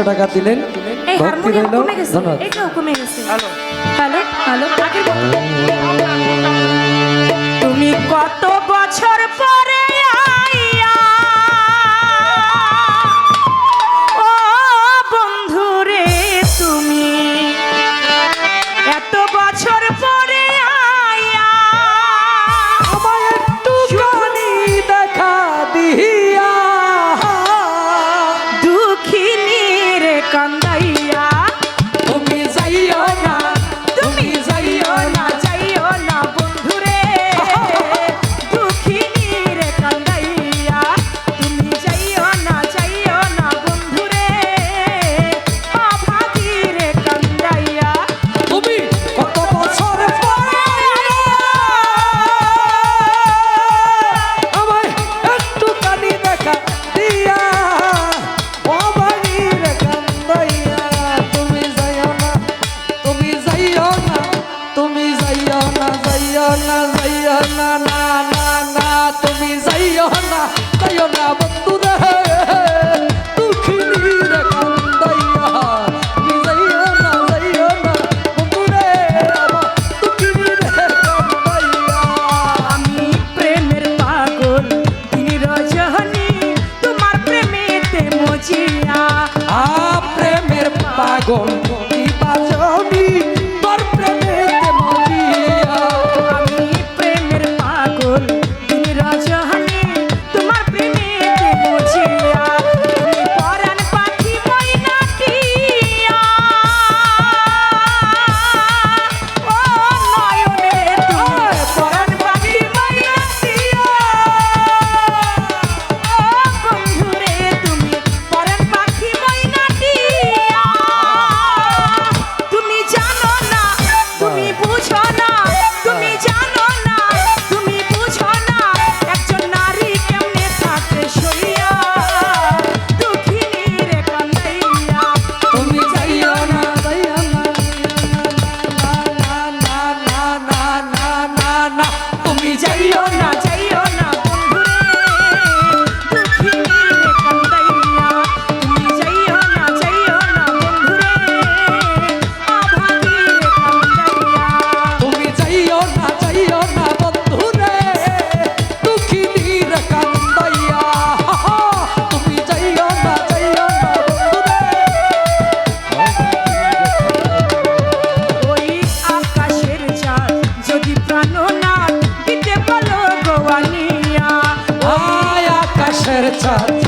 পাঁচশো টাকা দিলেন। এই ভক্তি রইল। ধন্যবাদ। তুমি কত দিও না 찾아